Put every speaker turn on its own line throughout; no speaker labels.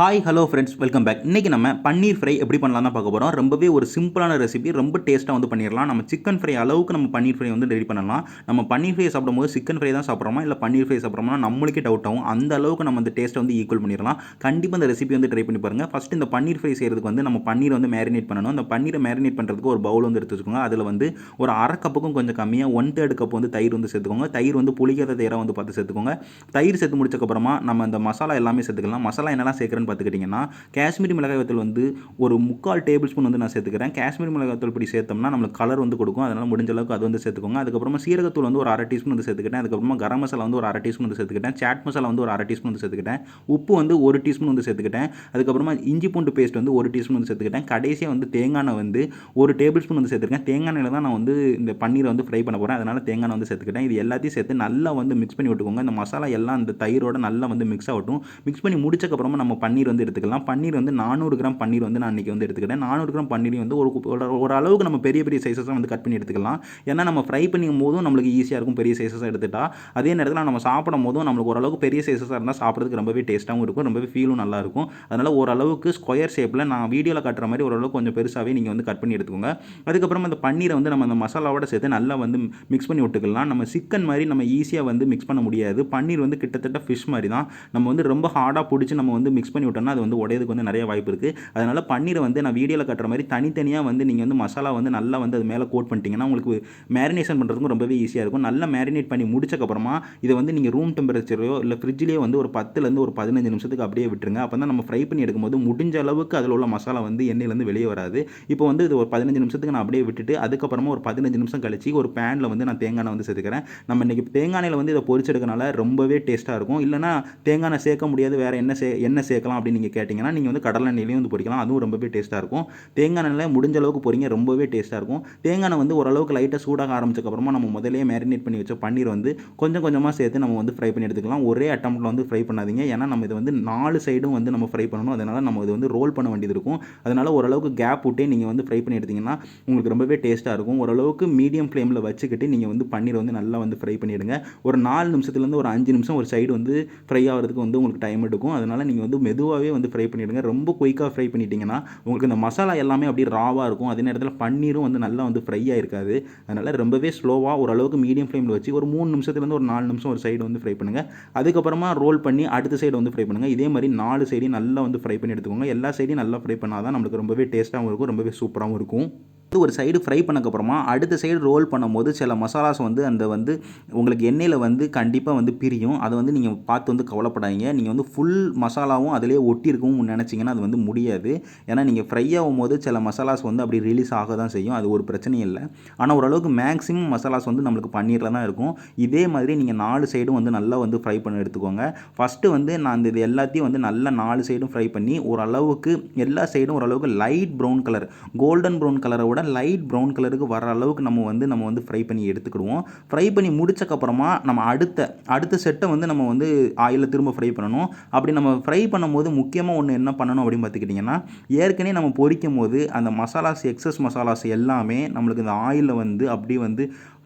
Hi hello friends welcome back இன்றைக்கி நம்ம paneer fry எப்படி பண்ணலாம் தான் பார்க்க போகிறோம் ரொம்பவே ஒரு சிம்பிளான ரெசிபி ரொம்ப டேஸ்ட்டாக வந்து பண்ணிடலாம். நம்ம சிக்கன் ஃப்ரை அளவுக்கு நம்ம பன்னீர் ஃப்ரை வந்து ரெடி பண்ணலாம். நம்ம பன்னீர் ஃப்ரை சாப்பிடும்போது சிக்கன் ஃப்ரை தான் சாப்பிட்றோமா? இல்லை பன்னீர் ஃப்ரை சாப்பிட்றோமா நம்மளுக்கே டவுட் ஆகும். அந்த அளவுக்கு நம்ம அந்த டேஸ்ட்டை வந்து ஈக்குவல் பண்ணிடலாம். கண்டிப்பாக அந்த ரெசிபி வந்து ட்ரை பண்ணி பாருங்கள் ஃபஸ்ட் இந்த பன்னீர் ஃப்ரை செய்கிறதுக்கு வந்து நம்ம பன்னீர் வந்து மேரினேட் பண்ணணும். அந்த பன்னீரை மேரினேட் பண்ணுறதுக்கு ஒரு பவுல் வந்து எடுத்து வச்சுக்கோங்க. அதில் வந்து ஒரு அரை கப்புக்கும் கொஞ்சம் கம்மியாக ஒன் தேர்ட் கப் வந்து தயிர் வந்து சேர்த்துக்கோங்க. தயிர் வந்து புளிக்காத தயிராக வந்து பார்த்து சேர்த்துக்கோங்க. தயிர் சேர்த்து முடிச்சக்கப்புறமா நம்ம அந்த மசாலா எல்லாமே சேர்த்துக்கலாம். மசாலா என்னெல்லாம் சேர்க்குறேன்னு பார்த்துக்கிட்டிங்கன்னா காஷ்மீரி மிளகாய் வத்தல் வந்து ஒரு முக்கால் டேபிள் ஸ்பூன் வந்து நான் சேர்த்துக்கிறேன். காஷ்மீரி மிளகாய் வத்தல் இப்படி சேர்த்தோம்னா நம்மளுக்கு கலர் வந்து கொடுக்கும். அதனால் முடிஞ்ச அளவுக்கு அது வந்து சேர்த்துக்கோங்க. அதுக்கப்புறமா சீரகத்தூள் வந்து ஒரு அரை டீஸ்பூன் வந்து சேர்த்துக்கிட்டேன். அதுக்கப்புறமா கரம் மசாலா வந்து ஒரு அரை டீஸ்பூன் வந்து சேர்த்துக்கிட்டேன். சாட் மசாலா வந்து ஒரு அரை டீஸ்பூன் வந்து சேர்த்துக்கிட்டேன். உப்பு வந்து ஒரு டீஸ்பூன் வந்து சேர்த்துக்கிட்டேன். அதுக்கப்புறமா இஞ்சி பூண்டு பேஸ்ட் வந்து ஒரு டீஸ்பூன் வந்து சேர்த்துக்கிட்டேன். கடைசியாக வந்து தேங்காய் எண்ணெய் வந்து ஒரு டேபிள் ஸ்பூன் வந்து சேர்த்துருக்கேன். தேங்காய் எண்ணெயில் தான் நான் வந்து இந்த பன்னீரை வந்து ஃப்ரை பண்ண போகிறேன் அதனால் தேங்காய் எண்ணெய் வந்து சேர்த்துக்கிட்டேன். இது எல்லாத்தையும் சேர்த்து நல்லா வந்து மிக்ஸ் பண்ணி விட்டுக்கோங்க. இந்த மசாலா எல்லாம் அந்த தயிரோட நல்லா வந்து மிக்ஸ் ஆகட்டும் மிக்ஸ் பண்ணி முடிச்சக்கப்புறமா நம்ம பன்னீர் பன்னீர் வந்து எடுத்துக்கலாம். பன்னீர் வந்து நானூறு கிராம் பன்னீர் வந்து நான் இன்றைக்கி வந்து எடுத்துக்கிட்டேன் நானூறு கிராம் பன்னீர் வந்து ஒரு ஒரு- அளவுக்கு நம்ம பெரிய பெரிய சைஸஸாக வந்து கட் பண்ணி எடுத்துக்கலாம். ஏன்னா நம்ம ஃப்ரை பண்ணும் போதும் நம்மளுக்கு ஈஸியாக இருக்கும் பெரிய சைஸஸாக எடுத்துட்டா. அதே நேரத்தில் நம்ம சாப்பிடும் போதும் நம்மளுக்கு ஓரளவுக்கு பெரிய சைஸஸாக இருந்தால் சாப்பிட்றதுக்கு ரொம்பவே டேஸ்ட்டாகவும் இருக்கும். ரொம்பவே ஃபீலும் நல்லாயிருக்கும் அதனால் ஓரளவுக்கு ஸ்கொயர் ஷேப்பில் நான் வீடியோவில் காட்டுற மாதிரி ஓரளவுக்கு கொஞ்சம் பெருசாகவே நீங்கள் வந்து கட் பண்ணி எடுத்துக்கோங்க. அதுக்கப்புறம் அந்த பன்னீரை வந்து நம்ம அந்த மசாலாவோட சேர்த்து நல்லா வந்து மிக்ஸ் பண்ணி விட்டுக்கலாம். நம்ம சிக்கன் மாதிரி நம்ம ஈஸியாக வந்து மிக்ஸ் பண்ண முடியாது. பன்னீர் வந்து கிட்டத்தட்ட ஃபிஷ் மாதிரி தான். நம்ம வந்து ரொம்ப ஹார்டாக பிடிச்சி நம்ம வந்து மிக்ஸ் பண்ணி விட்டோம்னா அது வந்து உடையதுக்கு வந்து நிறைய வாய்ப்பு இருக்குது அதனால் பன்னீரை வந்து நான் வீடியோவில் கட்டுற மாதிரி தனித்தனியாக வந்து நீங்கள் வந்து மசாலா வந்து நல்லா வந்து அது மேலே கோட் பண்ணிட்டீங்கன்னா உங்களுக்கு மேரினேஷன் பண்ணுறதுக்கும் ரொம்பவே ஈஸியாக இருக்கும். நல்லா மேரினேட் பண்ணி முடிச்சக்கப்புறமா இதை வந்து நீங்கள் ரூம் டெம்பரேச்சரையோ இல்லை ஃப்ரிட்ஜ்லேயே வந்து ஒரு பத்துலேருந்து ஒரு பதினஞ்சு நிமிஷத்துக்கு அப்படியே விட்டுருங்க. அப்போ தான் நம்ம ஃப்ரை பண்ணி எடுக்கும்போது முடிஞ்ச அளவுக்கு அதில் உள்ள மசாலா வந்து எண்ணெயிலேருந்து வெளியே வராது. இப்போ வந்து இது ஒரு பதினஞ்சு நிமிஷத்துக்கு நான் அப்படியே விட்டுட்டு அதுக்கப்புறமா ஒரு பதினஞ்சு நிமிஷம் கழிச்சு ஒரு பேனில் வந்து நான் தேங்காய் எண்ணெய் வந்து சேர்த்துக்கிறேன். நம்ம இன்றைக்கி தேங்காய் எண்ணெயில் வந்து இதை பொரிச்செடுக்கனால ரொம்பவே டேஸ்ட்டாக இருக்கும். இல்லைனா தேங்காய் எண்ணெய் சேர்க்க முடியாது. வேறு என்ன சே என்ன சேர்க்கலாம். அப்படின்னு நீங்கள் கேட்டிங்கன்னா நீங்கள் வந்து கடலை எண்ணெயிலையும் வந்து பொரிக்கலாம் அதுவும் ரொம்பவே டேஸ்ட்டாக இருக்கும். தேங்காய் எண்ணெயில் முடிஞ்ச அளவுக்கு பொறிங்க ரொம்பவே டேஸ்ட்டாக இருக்கும். தேங்காய் எண்ணெய் வந்து ஓரளவுக்கு லைட்டாக சூடாக ஆரம்பிச்சக்கப்புறமா நம்ம முதலே மேரினேட் பண்ணி வச்ச பன்னீர் வந்து கொஞ்சம் கொஞ்சமாக சேர்த்து நம்ம வந்து ஃப்ரை பண்ணி எடுத்துக்கலாம். ஒரே அட்டம்ப்ட்டில் வந்து ஃப்ரை பண்ணாதீங்க. ஏன்னா நம்ம இது வந்து நாலு சைடும் வந்து நம்ம ஃப்ரை பண்ணணும். அதனால் நம்ம இது வந்து ரோல் பண்ண வேண்டியது இருக்கும். அதனால் ஓரளவுக்கு கேப் விட்டே நீங்கள் வந்து ஃப்ரை பண்ணி எடுத்தீங்கன்னா உங்களுக்கு ரொம்பவே டேஸ்ட்டாக இருக்கும். ஓரளவுக்கு மீடியம் ஃப்ளேமில் வச்சுக்கிட்டு நீங்கள் வந்து பன்னீர் வந்து நல்லா வந்து ஃப்ரை பண்ணிவிடுங்க ஒரு நாலு நிமிஷத்துலேருந்து ஒரு அஞ்சு நிமிஷம் ஒரு சைடு வந்து ஃப்ரை ஆகிறதுக்கு வந்து உங்களுக்கு டைம் எடுக்கும். அதனால் நீங்கள் வந்து மெதுவாகவே வந்து ஃப்ரை பண்ணிவிடுங்க ரொம்ப குயிக்காக ஃப்ரை பண்ணிட்டீங்கன்னா உங்களுக்கு இந்த மசாலா எல்லாமே அப்படியே ராவாக இருக்கும். அதே நேரத்தில் பன்னீரும் வந்து நல்லா வந்து ஃப்ரை ஆகிருக்காது அதனால் ரொம்பவே ஸ்லோவாக ஓரளவுக்கு மீடியம் ஃப்ளேமில் வச்சு ஒரு மூணு நிமிஷத்துலேருந்து ஒரு நாலு நிமிஷம் ஒரு சைடு வந்து ஃப்ரை பண்ணுங்கள் அதுக்கப்புறமா ரோல் பண்ணி அடுத்த சைடு வந்து ஃப்ரை பண்ணுங்கள் இதே மாதிரி நாலு சைடையும் நல்லா வந்து ஃப்ரை பண்ணி எடுத்துக்கோங்க. எல்லா சைடையும் நல்லா ஃப்ரை பண்ணால் தான் நம்மளுக்கு ரொம்பவே டேஸ்ட்டாகவும் இருக்கும் ரொம்பவே சூப்பராகவும் இருக்கும். இது ஒரு சைடு ஃப்ரை பண்ணக்கப்புறமா அடுத்த சைடு ரோல் பண்ணும்போது சில மசாலாஸ் வந்து அந்த வந்து உங்களுக்கு எண்ணெயில் வந்து கண்டிப்பாக வந்து பிரியும். அதை வந்து நீங்கள் பார்த்து வந்து கவலைப்படாதீங்க. நீங்கள் வந்து ஃபுல் மசாலாவும் அதிலே ஒட்டி இருக்கவும் நினச்சிங்கன்னா அது வந்து முடியாது. ஏன்னா நீங்கள் ஃப்ரை ஆகும்போது சில மசாலாஸ் வந்து அப்படி ரிலீஸ் ஆக தான் செய்யும். அது ஒரு பிரச்சனையும் இல்லை. ஆனால் ஓரளவுக்கு மேக்ஸிமம் மசாலாஸ் வந்து நம்மளுக்கு பன்னீரில் தான் இருக்கும். இதே மாதிரி நீங்கள் நாலு சைடும் வந்து நல்லா வந்து ஃப்ரை பண்ணி எடுத்துக்கோங்க. ஃபஸ்ட்டு வந்து நான் இந்த இது எல்லாத்தையும் வந்து நல்லா நாலு சைடும் ஃப்ரை பண்ணி ஓரளவுக்கு எல்லா சைடும் ஓரளவுக்கு light brown colour golden brown கலரை விட லைட் ப்ரௌன் கலருக்கு வர அளவுக்கு நம்ம வந்து நம்ம வந்து ஃப்ரை பண்ணி எடுத்துக்கிடுவோம். ஃப்ரை பண்ணி முடிச்சக்கப்புறமா நம்ம அடுத்த அடுத்த செட்டை வந்து நம்ம வந்து ஆயிலில் திரும்ப ஃப்ரை பண்ணணும். அப்படி நம்ம ஃப்ரை பண்ணும்போது முக்கியமாக ஒன்று என்ன பண்ணணும் அப்படின்னு பார்த்துக்கிட்டிங்கன்னா ஏற்கனவே நம்ம பொரிக்கும் போது அந்த மசாலாஸ் எக்ஸஸ் மசாலாஸ் எல்லாமே நம்மளுக்கு இந்த ஆயிலில் வந்து அப்படியே வந்து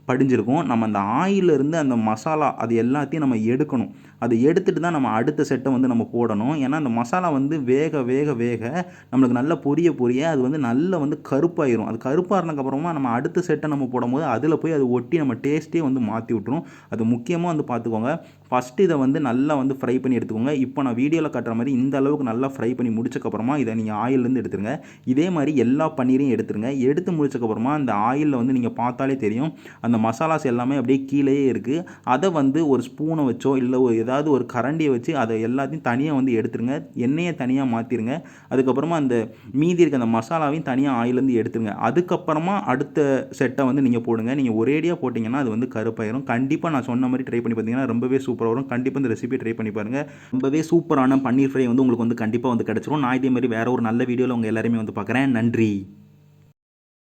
படிஞ்சிருக்கும். நம்ம அந்த ஆயிலிருந்து அந்த மசாலா அது எல்லாத்தையும் நம்ம எடுக்கணும். அது எடுத்துகிட்டு தான் நம்ம அடுத்த செட்டை வந்து நம்ம போடணும். ஏன்னா அந்த மசாலா வந்து வேக வேக வேக நம்மளுக்கு நல்லா பொரிய பொரிய அது வந்து நல்லா வந்து கருப்பாயிரும். அது கருப்பாகினதுக்கப்புறமா நம்ம அடுத்த செட்டை நம்ம போடும்போது அதில் போய் அது ஒட்டி நம்ம டேஸ்ட்டே வந்து மாற்றி விட்டுரும். அது முக்கியமாக வந்து பார்த்துக்கோங்க ஃபஸ்ட்டு இதை வந்து நல்லா வந்து ஃப்ரை பண்ணி எடுத்துக்கோங்க. இப்போ நான் வீடியோவில் காட்டுற மாதிரி இந்த அளவுக்கு நல்லா ஃப்ரை பண்ணி முடிச்சக்கப்புறமா இதை நீங்கள் ஆயிலேருந்து எடுத்துருங்க. இதே மாதிரி எல்லா பன்னீரையும் எடுத்துருங்க. எடுத்து முடிச்சக்கப்புறமா அந்த ஆயிலில் வந்து நீங்கள் பார்த்தாலே தெரியும். அந்த மசாலாஸ் எல்லாமே அப்படியே கீழேயே இருக்குது அதை வந்து ஒரு ஸ்பூனை வச்சோ இல்லை ஒரு ஏதாவது ஒரு கரண்டியை வச்சு அதை எல்லாத்தையும் தனியாக வந்து எடுத்துருங்க. எண்ணெயை தனியாக மாற்றிருங்க அதுக்கப்புறமா அந்த மீதி இருக்க அந்த மசாலாவையும் தனியாக ஆயிலேருந்து எடுத்துருங்க. அதுக்கப்புறமா அடுத்த செட்டை வந்து நீங்கள் போடுங்க. நீங்கள் ஒரேடியாக போட்டிங்கன்னா அது வந்து கருப்பாயிரும். கண்டிப்பாக நான் சொன்ன மாதிரி ட்ரை பண்ணி பார்த்தீங்கன்னா ரொம்பவே சூப்பராக வரும் கண்டிப்பாக இந்த ரெசிபி ட்ரை பண்ணி பாருங்கள் ரொம்பவே சூப்பரான பன்னீர் ஃப்ரை வந்து உங்களுக்கு வந்து கண்டிப்பாக வந்து கிடச்சிரும். நான் இதே மாதிரி வேற ஒரு நல்ல வீடியோவில் உங்கள் எல்லாருமே வந்து பார்க்குறேன். நன்றி.